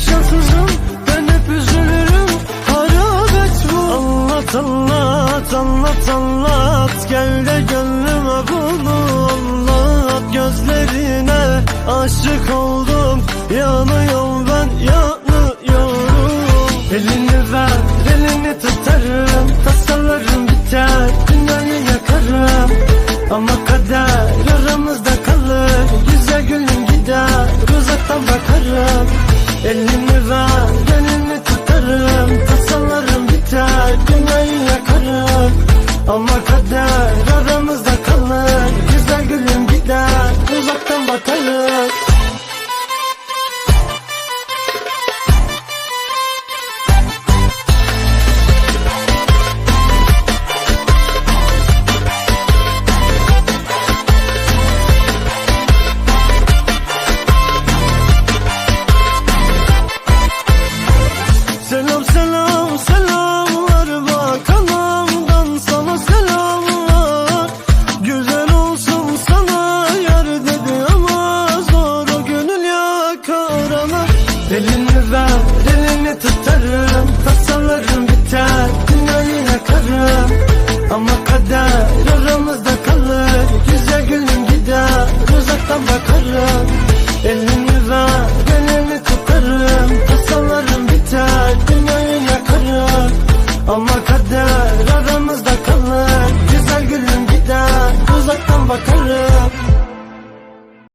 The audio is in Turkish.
şanssızım Dönüp üzülürüm. Harabet bu. Anlat anlat anlat anlat. Gel de gönlüme bunu anlat. Gözlerine aşık oldum. Yanıyorum ben yanıyorum. Elini ver elini tutarım. Tasalarım biter Dünyayı yakarım. Ama kader aramızda kalır. Güzel gülüm gider uzaktan bakarım. Elini ver elini tutarım Tasalarım biter dünyayı yakarım. Ama